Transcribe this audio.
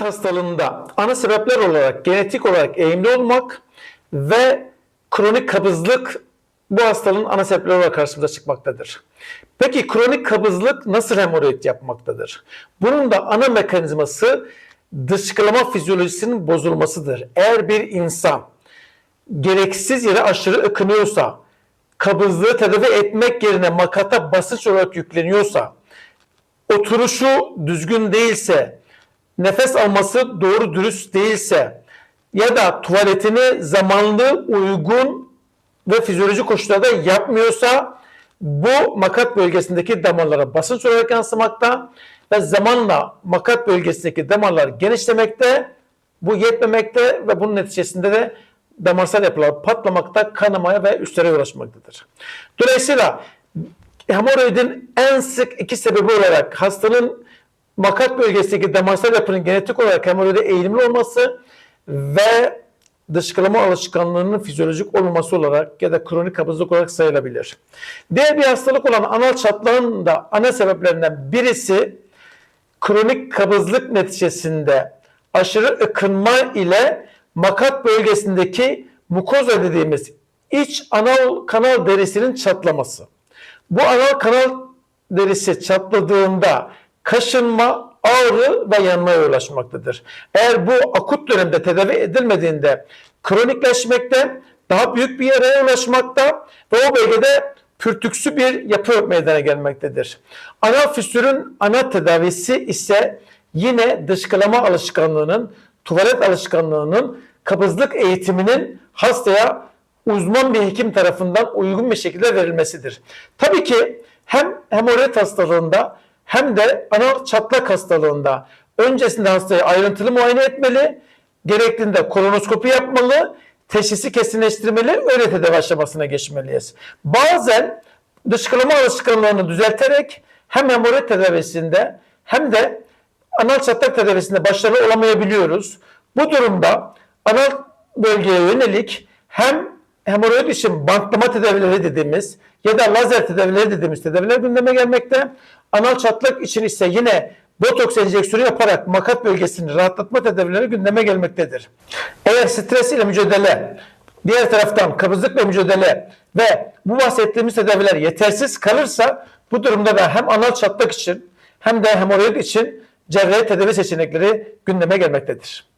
hastalığında ana sebepler olarak genetik olarak eğimli olmak ve kronik kabızlık bu hastalığın ana sebepleri olarak karşımıza çıkmaktadır. Peki kronik kabızlık nasıl hemoroid yapmaktadır? Bunun da ana mekanizması dışkılama fizyolojisinin bozulmasıdır. Eğer bir insan gereksiz yere aşırı ıkınıyorsa, kabızlığı tedavi etmek yerine makata basınç olarak yükleniyorsa, oturuşu düzgün değilse, nefes alması doğru dürüst değilse ya da tuvaletini zamanlı, uygun ve fizyolojik koşullarda yapmıyorsa bu makat bölgesindeki damarlara basınç olarak yansımakta ve zamanla makat bölgesindeki damarlar genişlemekte, bu yetmemekte ve bunun neticesinde de damarsal yapılar patlamakta, kanamaya ve üstlere ulaşmaktadır. Dolayısıyla hemoroidin en sık iki sebebi olarak hastanın makat bölgesindeki damarsal yapının genetik olarak hemoroide eğilimli olması ve dışkılama alışkanlığının fizyolojik olmaması olarak ya da kronik kabızlık olarak sayılabilir. Diğer bir hastalık olan anal çatlağın da ana sebeplerinden birisi kronik kabızlık neticesinde aşırı ıkınma ile makat bölgesindeki mukoza dediğimiz iç anal kanal derisinin çatlaması. Bu anal kanal derisi çatladığında kaşınma, ağrı ve yanmaya ulaşmaktadır. Eğer bu akut dönemde tedavi edilmediğinde kronikleşmekte, daha büyük bir yaraya ulaşmakta ve o bölgede pürtüksü bir yapı meydana gelmektedir. Anal füstürün ana tedavisi ise yine dışkılama alışkanlığının, tuvalet alışkanlığının, kabızlık eğitiminin hastaya uzman bir hekim tarafından uygun bir şekilde verilmesidir. Tabii ki hem hemoroid hastalığında hem de anal çatlak hastalığında öncesinde hastayı ayrıntılı muayene etmeli, gerektiğinde kolonoskopi yapmalı, teşhisi kesinleştirmeli, öyle tedavi aşamasına geçmeliyiz. Bazen dışkılama alışkanlığını düzelterek hem hemoroid tedavisinde hem de anal çatlak tedavisinde başarılı olamayabiliyoruz. Bu durumda anal bölgeye yönelik hem hemoroid için bantlama tedavileri dediğimiz ya da lazer tedavileri dediğimiz tedaviler gündeme gelmekte. Anal çatlak için ise yine botoks enjeksiyonu yaparak makat bölgesini rahatlatma tedavileri gündeme gelmektedir. Eğer stres ile mücadele, diğer taraftan kabızlıkla mücadele ve bu bahsettiğimiz tedaviler yetersiz kalırsa bu durumda da hem anal çatlak için hem de hemoroid için cerrahi tedavi seçenekleri gündeme gelmektedir.